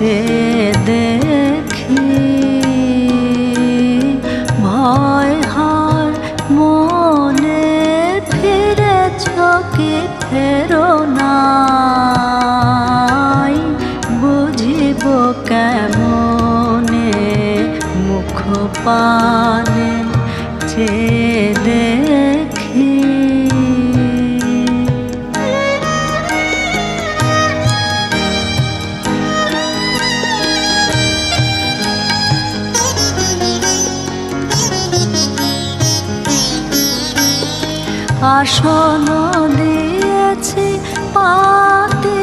এসে দেখি ভয় হার মনে ফিরে চোখে ফেরো নাই বুঝিব কেমনে মুখ পানে চেয়ে আসন দিয়েছি পাতে।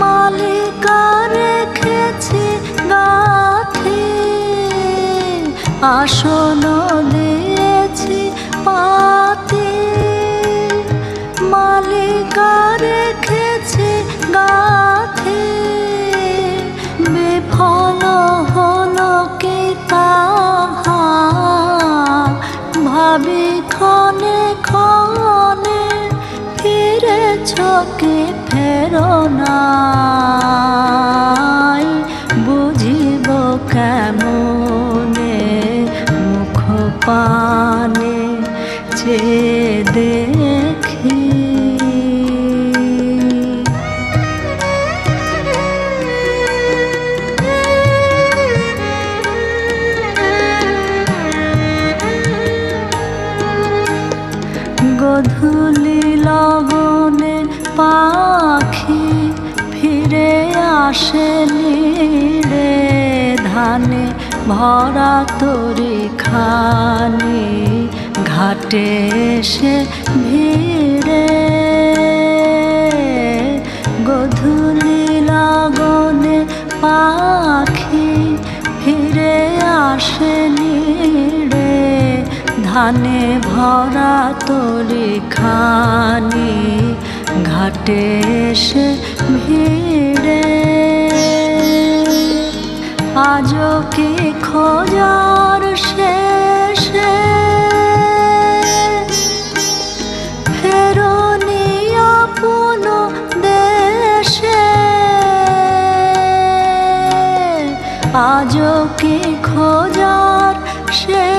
মালিকা রেখেছি গাথে। আসন দিয়েছি পাতে। মালিকা রেখেছি গাথে। বিফল হলো কি তাহা ভাবি চোখে ফেরো নাই। বুঝিব কেমনে মুখ পানে চেয়ে আসেনি রে ধানে ভরা তরি খানি, ঘাটে এসে ভিড়ে গধূলি লগনে পাখি ফিরে আসেনি রে ধানে ভরা তরি খানি, ঘাটে এসে ভিড়ে। আজও খোঁজার শেষে ফেরোনি কি খোঁজার শেষে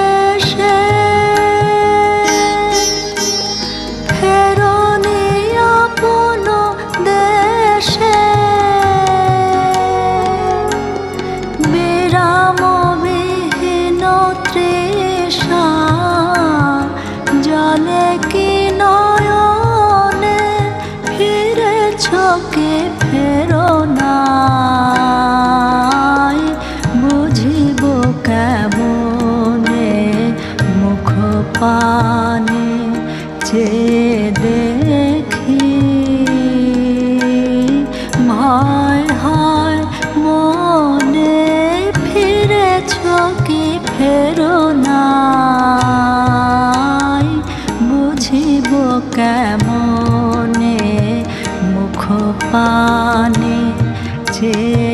ফেরো নাই বুঝিব কেমনে মুখ পানে চেয়ে দেখি। ভয় হয়, মনে ফিরে চোখে ফেরো নাই বুঝিব কেমনে পানে চেয়ে